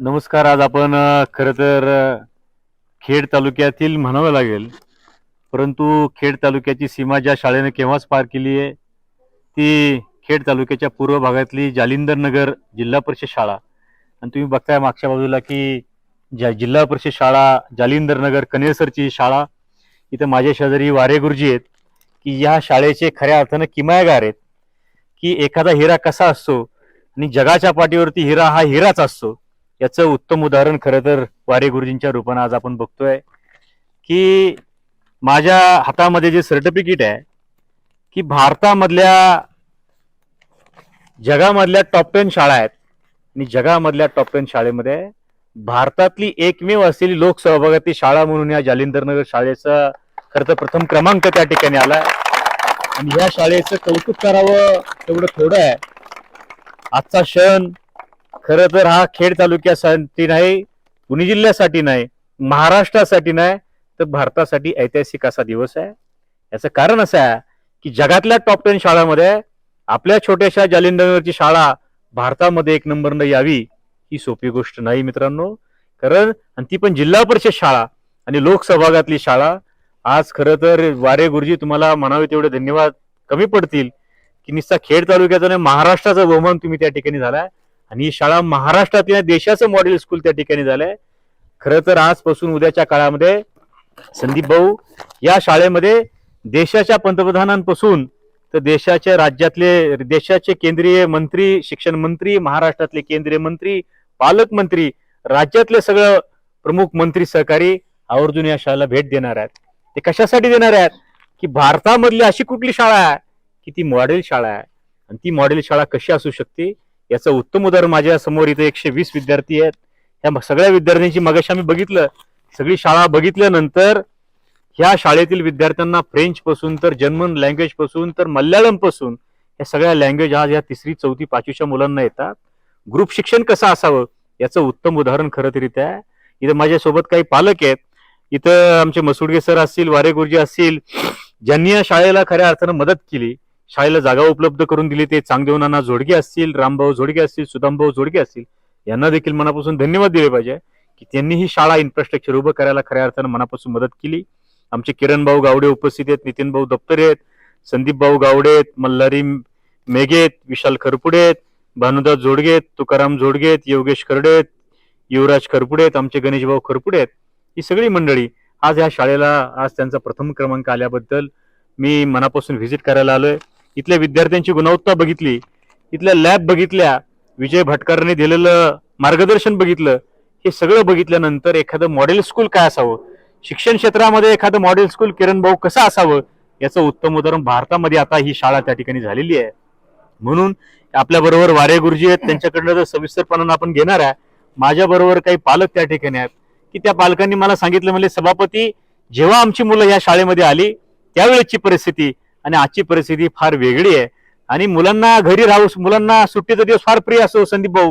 नमस्कार आज आपण खरं तर खेड तालुक्यातील म्हणावं लागेल परंतु खेड तालुक्याची सीमा ज्या शाळेने केव्हाच पार केली आहे ती खेड तालुक्याच्या पूर्व भागातली जालिंदर नगर जिल्हा परिषद शाळा. आणि तुम्ही बघताय मागच्या बाजूला की ज्या जिल्हा परिषद शाळा जालिंदर नगर कनेसरची शाळा इथं माझ्या शेजारी वारे गुरुजी आहेत की या शाळेचे खऱ्या अर्थानं किमायगार आहेत की एखादा हिरा कसा असतो आणि जगाच्या पाठीवरती हिरा हा हिराच असतो. याचं उत्तम उदाहरण खरं तर वारे गुरुजींच्या रूपानं आज आपण बघतोय की माझ्या हातामध्ये जे सर्टिफिकेट आहे की भारतामधल्या जगामधल्या टॉप टेन शाळा आहेत. आणि जगामधल्या टॉप टेन शाळेमध्ये भारतातली एकमेव असलेली लोकसहभागातली शाळा म्हणून या जालिंदरनगर शाळेचा खरं तर प्रथम क्रमांक त्या ठिकाणी आला आणि या शाळेचं कौतुक करावं तेवढं थोडं आहे. आजचा क्षण खरं तर हा खेड तालुक्यासाठी नाही पुणे जिल्ह्यासाठी नाही महाराष्ट्रासाठी नाही तर भारतासाठी ऐतिहासिक असा दिवस आहे. याचं कारण असं आहे की जगातल्या टॉप टेन शाळांमध्ये आपल्या छोट्याशा जालिंदरची शाळा भारतामध्ये एक नंबरनं यावी ही सोपी गोष्ट नाही मित्रांनो. कारण आणि ती पण जिल्हा परिषद शाळा आणि लोकसहभागातली शाळा आज खरं तर वारे गुरुजी तुम्हाला म्हणावे तेवढे धन्यवाद. कमी पडतील की निस्ता खेड तालुक्याचा नाही महाराष्ट्राचा बहुमान तुम्ही त्या ठिकाणी झालाय. आणि ही शाळा महाराष्ट्रातील देशाचं मॉडेल स्कूल त्या ठिकाणी झालंय. खरं तर आजपासून उद्याच्या काळामध्ये संदीप भाऊ या शाळेमध्ये देशाच्या पंतप्रधानांपासून तर देशाच्या राज्यातले देशाचे केंद्रीय मंत्री शिक्षण मंत्री महाराष्ट्रातले केंद्रीय मंत्री पालकमंत्री राज्यातले सगळं प्रमुख मंत्री सहकारी आवर्जून या शाळेला भेट देणार आहेत. ते कशासाठी देणार आहेत? की भारतामधली अशी कुठली शाळा आहे की ती मॉडेल शाळा आहे? आणि ती मॉडेल शाळा कशी असू शकते? याचं उत्तम उदाहरण माझ्यासमोर इथे एकशे वीस विद्यार्थी आहेत. या सगळ्या विद्यार्थ्यांची मगाशी आम्ही बघितलं. सगळी शाळा बघितल्यानंतर ह्या शाळेतील विद्यार्थ्यांना फ्रेंच पासून तर जर्मन लँग्वेजपासून तर मल्याळमपासून या सगळ्या लँग्वेज आज या तिसरी चौथी पाचवीच्या मुलांना येतात. ग्रुप शिक्षण कसं असावं? याचं उत्तम उदाहरण खरं तर आहे. इथं माझ्यासोबत काही पालक आहेत. इथं आमचे मसुडगे सर असतील वारे गुरुजी असतील ज्यांनी या शाळेला खऱ्या अर्थानं मदत केली. शाळेला जागा उपलब्ध करून दिली. ते चांगदेवनाना जोडगे असतील रामभाऊ जोडगे असतील सुदामभाऊ जोडगे असतील यांना देखील मनापासून धन्यवाद दिले पाहिजे की त्यांनी ही शाळा इन्फ्रास्ट्रक्चर उभं करायला खऱ्या अर्थानं मनापासून मदत केली. आमचे किरण भाऊ गावडे उपस्थित आहेत नितीन भाऊ दप्तरे आहेत संदीप भाऊ गावडे आहेत मल्हारी मेघे आहेत विशाल खरपुडे आहेत भानुदास जोडगे आहेत तुकाराम जोडगे आहेत योगेश खर्डे आहेत युवराज खरपुडे आहेत आमचे गणेश भाऊ खरपुडे आहेत. ही सगळी मंडळी आज ह्या शाळेला आज त्यांचा प्रथम क्रमांक आल्याबद्दल मी मनापासून व्हिजिट करायला आलोय. इथल्या विद्यार्थ्यांची गुणवत्ता बघितली इथल्या लॅब बघितल्या विजय भटकरने दिलेलं मार्गदर्शन बघितलं हे सगळं बघितल्यानंतर एखादं मॉडेल स्कूल काय असावं? शिक्षण क्षेत्रामध्ये एखादं मॉडेल स्कूल किरण भाऊ कसं असावं? याचं उत्तम उदाहरण भारतामध्ये आता ही शाळा त्या ठिकाणी झालेली आहे. म्हणून आपल्याबरोबर वारे गुरुजी आहेत त्यांच्याकडनं जर सविस्तरपणानं आपण घेणार आहे माझ्याबरोबर काही पालक त्या ठिकाणी आहेत की त्या पालकांनी मला सांगितलं म्हणजे सभापती जेव्हा आमची मुलं या शाळेमध्ये आली त्यावेळेची परिस्थिती आणि आजची परिस्थिती फार वेगळी आहे. आणि मुलांना घरी राहू मुलांना सुट्टीचा दिवस फार प्रिय असो संदीप भाऊ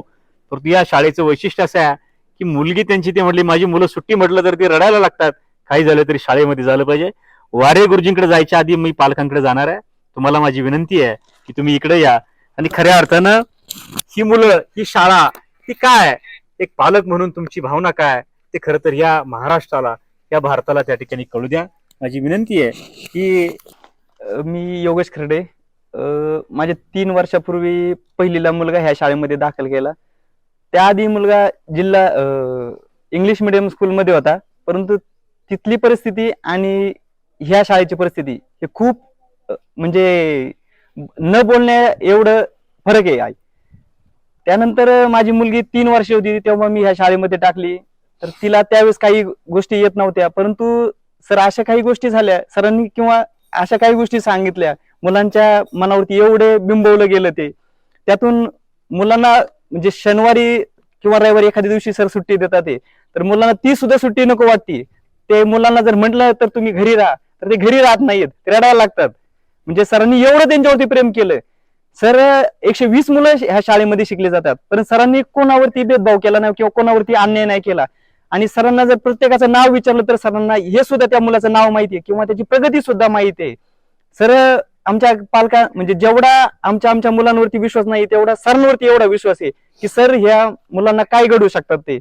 परंतु या शाळेचं वैशिष्ट्य असं आहे की मुलगी त्यांची ती म्हटली माझी मुलं सुट्टी म्हटलं तर ती रडायला लागतात. काही झालं तरी शाळेमध्ये झालं पाहिजे. वारे गुरुजींकडे जायच्या आधी मी पालकांकडे जाणार आहे. तुम्हाला माझी विनंती आहे की तुम्ही इकडे या. आणि खऱ्या अर्थानं ही मुलं ही शाळा ही काय? एक पालक म्हणून तुमची भावना काय? ते खरं तर या महाराष्ट्राला या भारताला त्या ठिकाणी कळू द्या. माझी विनंती आहे की मी योगेश खर्डे. अ, माझ्या तीन वर्षापूर्वी पहिलीला मुलगा ह्या शाळेमध्ये दाखल केला. त्याआधी मुलगा जिल्हा इंग्लिश मिडियम स्कूलमध्ये होता. परंतु तिथली परिस्थिती आणि ह्या शाळेची परिस्थिती हे खूप म्हणजे न बोलण्या एवढं फरक आहे आई. त्यानंतर माझी मुलगी तीन वर्ष होती तेव्हा मी ह्या शाळेमध्ये टाकली. तर तिला त्यावेळेस काही गोष्टी येत नव्हत्या. परंतु सर अशा काही गोष्टी झाल्या. सरांनी किंवा अशा काही गोष्टी सांगितल्या. मुलांच्या मनावरती एवढे बिंबवलं गेलं ते. त्यातून मुलांना म्हणजे शनिवारी किंवा रविवारी एखाद्या दिवशी सर सुट्टी देतात ते. तर मुलांना ती सुद्धा सुट्टी नको वाटते. ते मुलांना जर म्हटलं तर तुम्ही घरी राहा. तर ते घरी राहत नाहीत. ते रडायला लागतात. म्हणजे सरांनी एवढं त्यांच्यावरती प्रेम केलं. सर एकशे वीस मुलं ह्या शाळेमध्ये शिकले जातात. पण सरांनी कोणावरती भेदभाव केला नाही किंवा कोणावरती अन्याय नाही केला. आणि सरांना जर प्रत्येकाचं नाव विचारलं तर सरांना हे सुद्धा त्या मुलाचं नाव माहिती आहे किंवा त्याची प्रगती सुद्धा माहिती आहे. सर आमच्या पालका म्हणजे जेवढा आमच्या आमच्या मुलांवरती विश्वास नाही तेवढा सरांवरती एवढा विश्वास आहे की सर ह्या मुलांना काय घडू शकतात ते.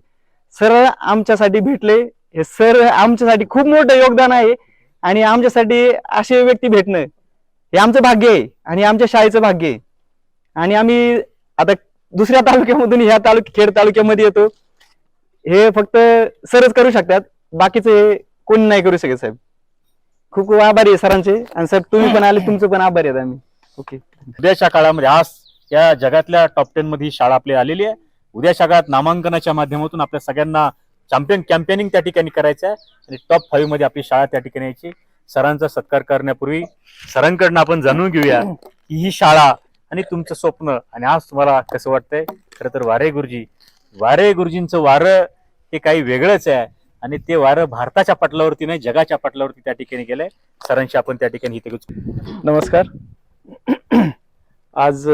सर आमच्यासाठी भेटले हे सर आमच्यासाठी खूप मोठं योगदान आहे आणि आमच्यासाठी असे व्यक्ती भेटणं हे आमचं भाग्य आहे आणि आमच्या शाळेचं भाग्य आहे. आणि आम्ही आता दुसऱ्या तालुक्यामधून ह्या तालुक्या खेड तालुक्यामध्ये येतो. हे फक्त सरच करू शकतात. बाकीचे कोणी नाही करू शकत साहेब. खूप खूप आभारी आहे सरांचे. आणि सर तुम्ही पण आले तुमचं पण आभारी आहेत आम्ही. ओके उद्याच्या काळामध्ये आज या जगातल्या टॉप टेन मध्ये ही शाळा आपली आलेली आहे. उद्याच्या काळात नामांकनाच्या माध्यमातून आपल्या सगळ्यांना चॅम्पियन कॅम्पेनिंग त्या ठिकाणी करायचं आहे. आणि टॉप फाईव्हमध्ये आपली शाळा त्या ठिकाणी यायची. सरांचा सत्कार करण्यापूर्वी सरांकडनं आपण जाणून घेऊया की ही शाळा आणि तुमचं स्वप्न. आणि आज तुम्हाला कसं वाटतंय? खरं तर वारे गुरुजी वारे गुरुजींचं वारं हे काही वेगळंच आहे. आणि ते वारं भारताच्या पटलावरती नाही जगाच्या पटलावरती त्या ठिकाणी गेलंय. सरांशी आपण त्या ठिकाणी इथे नमस्कार. आज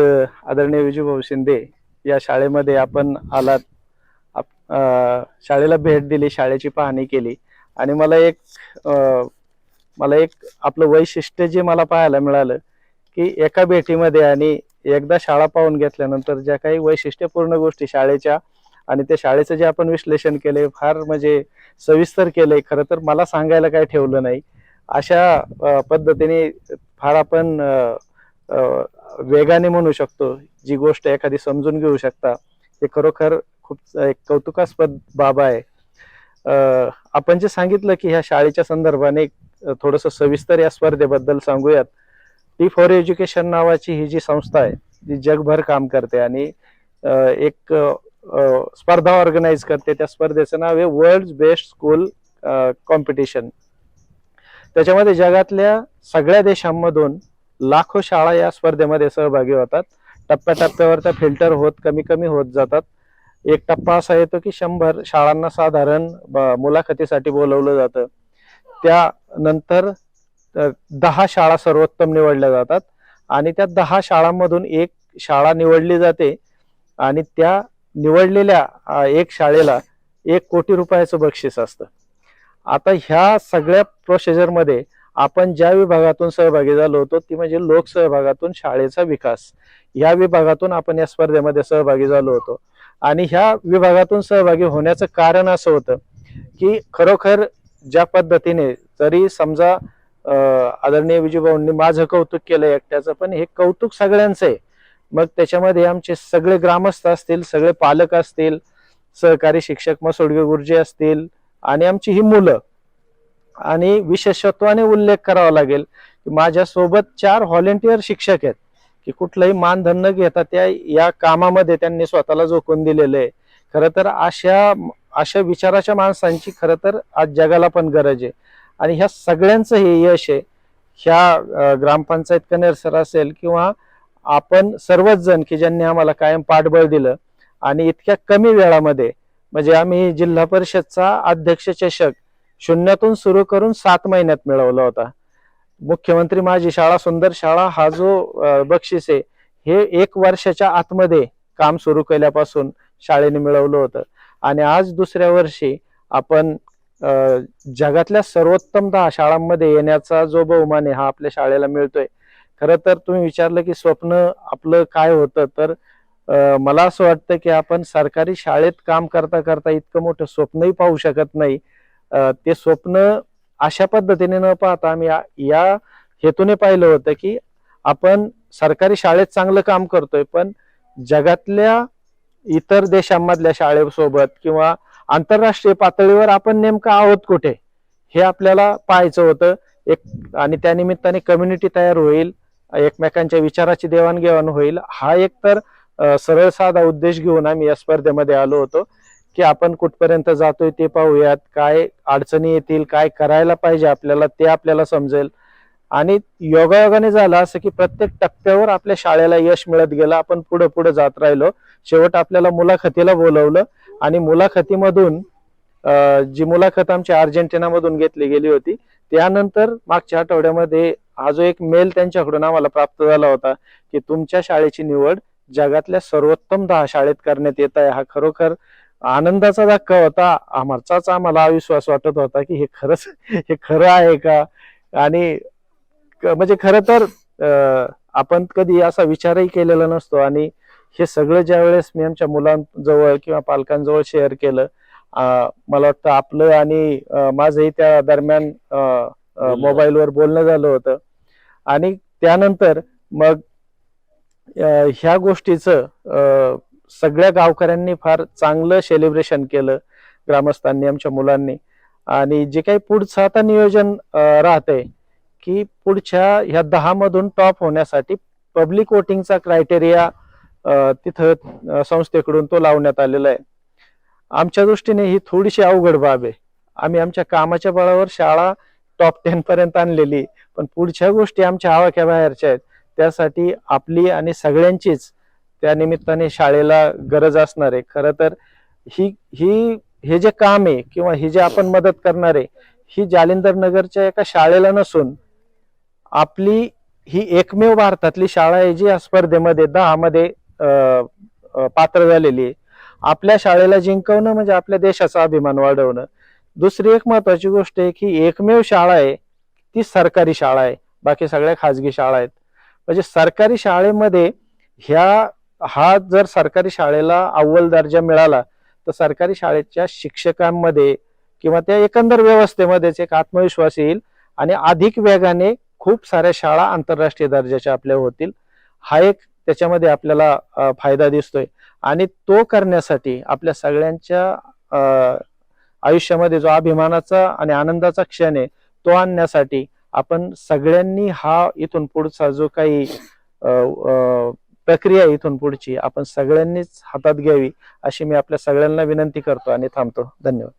आदरणीय विजूभाऊ शिंदे या शाळेमध्ये आपण आलात. आप- शाळेला भेट दिली शाळेची पाहणी केली. आणि मला एक अ, मला एक आपलं वैशिष्ट्य जे मला पाहायला मिळालं की एका भेटीमध्ये आणि एकदा शाळा पाहून घेतल्यानंतर ज्या काही वैशिष्ट्यपूर्ण गोष्टी शाळेच्या आणि त्या शाळेचं जे आपण विश्लेषण केले फार म्हणजे सविस्तर केलंय खरं तर मला सांगायला काय ठेवलं नाही. अशा पद्धतीने फार आपण वेगाने म्हणू शकतो जी गोष्ट एखादी समजून घेऊ शकता ते खरोखर खूप एक कौतुकास्पद बाब आहे. आपण जे सांगितलं की ह्या शाळेच्या संदर्भाने थोडस सविस्तर या स्पर्धेबद्दल सांगूयात. टी फॉर एज्युकेशन नावाची ही जी संस्था आहे जी जगभर काम करते आणि एक स्पर्धा ऑर्गनाईज करते. त्या स्पर्धेचं नाव आहे वर्ल्ड बेस्ट स्कूल कॉम्पिटिशन त्याच्यामध्ये जगातल्या सगळ्या देशांमधून लाखो शाळा या स्पर्धेमध्ये सहभागी होतात. टप्प्याटप्प्यावर त्या फिल्टर होत कमी कमी होत जातात. एक टप्पा असा येतो की शंभर शाळांना साधारण मुलाखतीसाठी बोलवलं जातं. त्यानंतर दहा शाळा सर्वोत्तम निवडल्या जातात. आणि त्या दहा शाळांमधून एक शाळा निवडली जाते. आणि त्या निवडलेल्या एक शाळेला एक कोटी रुपयाचं बक्षीस असतं. आता ह्या सगळ्या प्रोसिजरमध्ये आपण ज्या विभागातून सहभागी झालो होतो ती म्हणजे लोकसहभागातून शाळेचा विकास. या विभागातून आपण या स्पर्धेमध्ये सहभागी झालो होतो. आणि ह्या विभागातून सहभागी होण्याचं कारण असं होतं की खरोखर ज्या पद्धतीने जरी समजा आदरणीय विजयभाऊंनी माझं कौतुक केलं एकट्याचं पण हे कौतुक सगळ्यांचं आहे. मग त्याच्यामध्ये आमचे सगळे ग्रामस्थ असतील सगळे पालक असतील सहकारी शिक्षक मसोडगे गुरुजी असतील आणि आमची ही मुलं. आणि विशेषत्वाने उल्लेख करावा लागेल की माझ्यासोबत चार व्हॉलेंटियर शिक्षक आहेत. की कुठलंही मानधन न घेता त्या या कामामध्ये त्यांनी स्वतःला झोकून दिलेलं आहे. खरं तर अशा अशा विचाराच्या माणसांची खरं तर आज जगाला पण गरज आहे. आणि ह्या सगळ्यांचं हे यश आहे. ह्या ग्रामपंचायत कनेर सर असेल किंवा आपण सर्वच जण की ज्यांनी आम्हाला कायम पाठबळ दिलं आणि इतक्या कमी वेळामध्ये म्हणजे आम्ही जिल्हा परिषदचा अध्यक्ष चषक शून्यातून सुरू करून सात महिन्यात मिळवला होता. मुख्यमंत्री माझी शाळा सुंदर शाळा हा जो बक्षीस आहे हे एक वर्षाच्या आतमध्ये काम सुरू केल्यापासून शाळेने मिळवलं होतं. आणि आज दुसऱ्या वर्षी आपण अं, जगातल्या सर्वोत्तम दहा शाळांमध्ये येण्याचा जो बहुमान आहे हा आपल्या शाळेला मिळतोय. खरं तर तुम्ही विचारलं की स्वप्न आपलं काय होतं तर मला असं वाटतं की आपण सरकारी शाळेत काम करता करता इतकं मोठं स्वप्नही पाहू शकत नाही. ते स्वप्न अशा पद्धतीने न पाहता आम्ही या- या हेतूने पाहिलं होतं की आपण सरकारी शाळेत चांगलं काम करतोय पण जगातल्या इतर देशांमधल्या शाळेसोबत किंवा आंतरराष्ट्रीय पातळीवर आपण नेमकं आहोत कुठे हे आपल्याला पाहायचं होतं. एक आणि त्यानिमित्ताने कम्युनिटी तयार होईल. एकमेकांच्या विचाराची देवाणघेवाण होईल. हा एक तर सरळ साधा उद्देश घेऊन आम्ही या स्पर्धेमध्ये आलो होतो की आपण कुठपर्यंत जातोय ते पाहूयात. काय अडचणी येतील काय करायला पाहिजे आपल्याला ते आपल्याला समजेल. आणि योगायोगाने झालं असं की प्रत्येक टप्प्यावर आपल्या शाळेला यश मिळत गेलं. आपण पुढे पुढे जात राहिलो. शेवट आपल्याला मुलाखतीला बोलवलं आणि मुलाखतीमधून जी मुलाखत आमची अर्जेंटिनामधून घेतली गेली होती त्यानंतर मागच्या आठवड्यामध्ये हा जो एक मेल त्यांच्याकडून आम्हाला प्राप्त झाला होता की तुमच्या शाळेची निवड जगातल्या सर्वोत्तम दहा शाळेत करण्यात येत आहे. हा खरोखर आनंदाचा धक्का होता. आमचाच आम्हाला अविश्वास वाटत होता की हे खरंच हे खरं आहे का? आणि म्हणजे खरं तर आपण कधी असा विचारही केलेला नसतो आणि हे सगळं ज्या वेळेस मी आमच्या मुलांजवळ किंवा पालकांजवळ शेअर केलं मला वाटतं आपलं आणि माझंही त्या दरम्यान. मोबाईलवर बोलणं झालं होतं. आणि त्यानंतर मग ह्या गोष्टीचं सगळ्या गावकऱ्यांनी फार चांगलं सेलिब्रेशन केलं ग्रामस्थांनी आमच्या मुलांनी. आणि जे काही पुढचं आता नियोजन राहतंय की पुढच्या ह्या दहा मधून टॉप होण्यासाठी पब्लिक वोटिंगचा क्रायटेरिया तिथं संस्थेकडून तो लावण्यात आलेला आहे. आमच्या दृष्टीने ही थोडीशी अवघड बाब आहे. आम्ही आमच्या कामाच्या बळावर शाळा टॉप टेन पर्यंत आणलेली. पण पुढच्या गोष्टी आमच्या आवाक्याबाहेरच्या आहेत. त्यासाठी आपली आणि सगळ्यांचीच त्या निमित्ताने शाळेला गरज असणार आहे. खरं तर ही ही हे जे काम आहे किंवा ही जे आपण मदत करणार आहे ही जालिंदर नगरच्या एका शाळेला नसून आपली ही एकमेव भारतातली शाळा आहे जी या स्पर्धेमध्ये दहामध्ये पात्र झालेली आहे. आपल्या शाळेला जिंकवणं म्हणजे आपल्या देशाचा अभिमान वाढवणं. दुसरी एक महत्वाची गोष्ट आहे की एकमेव शाळा आहे ती सरकारी शाळा आहे. बाकी सगळ्या खाजगी शाळा आहेत. म्हणजे सरकारी शाळेमध्ये ह्या हा जर सरकारी शाळेला अव्वल दर्जा मिळाला तर सरकारी शाळेच्या शिक्षकांमध्ये किंवा त्या एकंदर व्यवस्थेमध्येच एक आत्मविश्वास येईल आणि अधिक वेगाने खूप साऱ्या शाळा आंतरराष्ट्रीय दर्जाच्या आपल्या होतील. हा एक त्याच्यामध्ये आपल्याला फायदा दिसतोय. आणि तो करण्यासाठी आपल्या सगळ्यांच्या आयुष्यामध्ये जो अभिमानाचा आणि आनंदाचा क्षण आहे तो आणण्यासाठी आपण सगळ्यांनी हा इथून पुढचा जो काही अ, प्रक्रिया आहे इथून पुढची आपण सगळ्यांनीच हातात घ्यावी अशी मी आपल्या सगळ्यांना विनंती करतो आणि थांबतो. धन्यवाद.